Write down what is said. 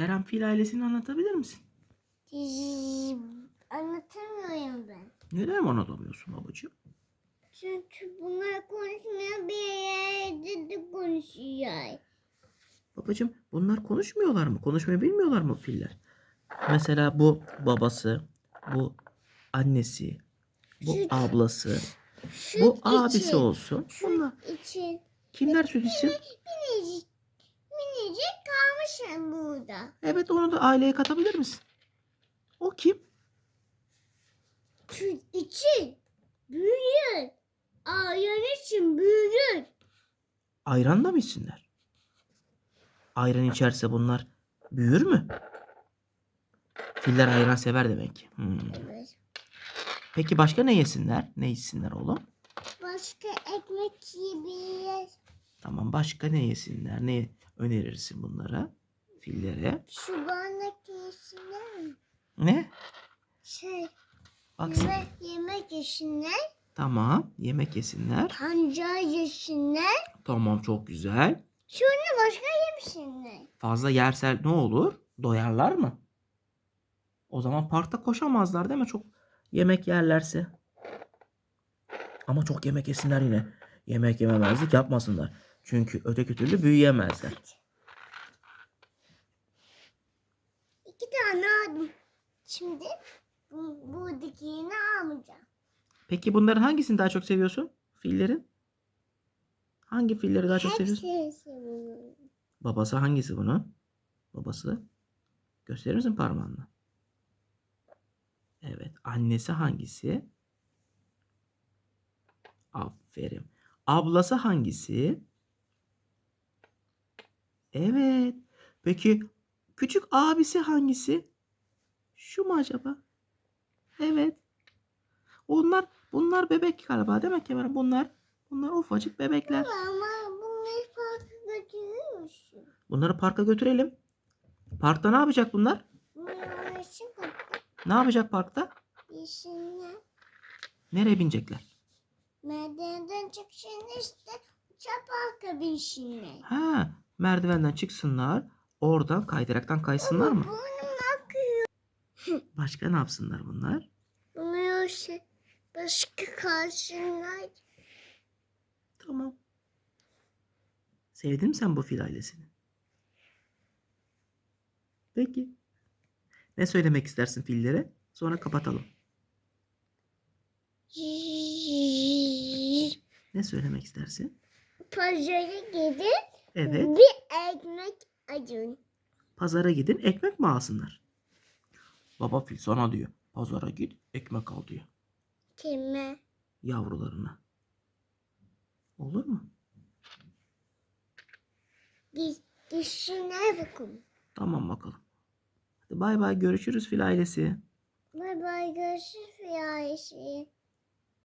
Kerem fil ailesini anlatabilir misin? Anlatamıyorum ben. Neden anlatamıyorsun babacığım? Çünkü bunlar konuşmuyor bir yerde de konuşuyor. Babacığım bunlar konuşmuyorlar mı? Konuşmayı bilmiyorlar mı filler? Mesela bu babası, bu annesi, bu Süt. ablası, Süt bu abisi için, olsun. Bunlar için kimler süt için? minicik, minicik kalmışım burada. Evet onu da aileye katabilir misin? O kim? Süt için büyür. Ayran için büyür. Ayranla mı içsinler? Ayran içerse bunlar büyür mü? Filler ayran sever demek ki. Hmm. Evet. Peki başka ne yesinler? Ne içsinler oğlum? Başka ekmek yiyebilir. Tamam başka ne yesinler? Ne önerirsin bunlara? Fillere. Şu bana yesinler mi? Ne? Şey, Bak sen- yemek, yemek yesinler. Tamam yemek yesinler. Pancar yesinler. Tamam çok güzel. Şunu başka yemişsinler. Fazla yersel ne olur? Doyarlar mı? O zaman parkta koşamazlar değil mi? Çok yemek yerlerse. Ama çok yemek yesinler yine. Yemek yememezlik yapmasınlar. Çünkü öteki türlü büyüyemezler. İki tane aldım. Şimdi bu, buradakini almayacağım. Peki bunların hangisini daha çok seviyorsun? Fillerin? Hangi filleri daha çok seviyorsun? Hepsini seviyorum. Babası hangisi bunun? Babası. Gösterir misin parmağınla? Evet. Annesi hangisi? Aferin. Ablası hangisi? Evet. Peki küçük abisi hangisi? Şu mu acaba? Evet. Onlar bunlar bebek galiba değil mi Kemal? Bunlar bunlar ufacık bebekler. Ama bunları farklı götürüyor musun? Bunları parka götürelim. Parkta ne yapacak bunlar? Kapı Ne yapacak parkta? yesinler. Nereye binecekler? Merdivenden çıksın işte uçak parka binsinler. Ha, merdivenden çıksınlar. Oradan kaydıraktan kaysınlar mı? Başka ne yapsınlar bunlar? Bunlar şey başka kalsınlar. Tamam. Sevdin mi sen bu fil ailesini? Peki. Ne söylemek istersin fillere? Sonra kapatalım. Ne söylemek istersin? Pazara gidin Evet. bir ekmek alın. Pazara gidin ekmek mi alsınlar? Baba fil sana diyor. Pazara git ekmek al diyor. Kime? Yavrularına. Olur mu? Git, gitsinler bakın. Tamam bakalım. Hadi bay bay görüşürüz fil ailesi. Bay bay görüşürüz rüyası.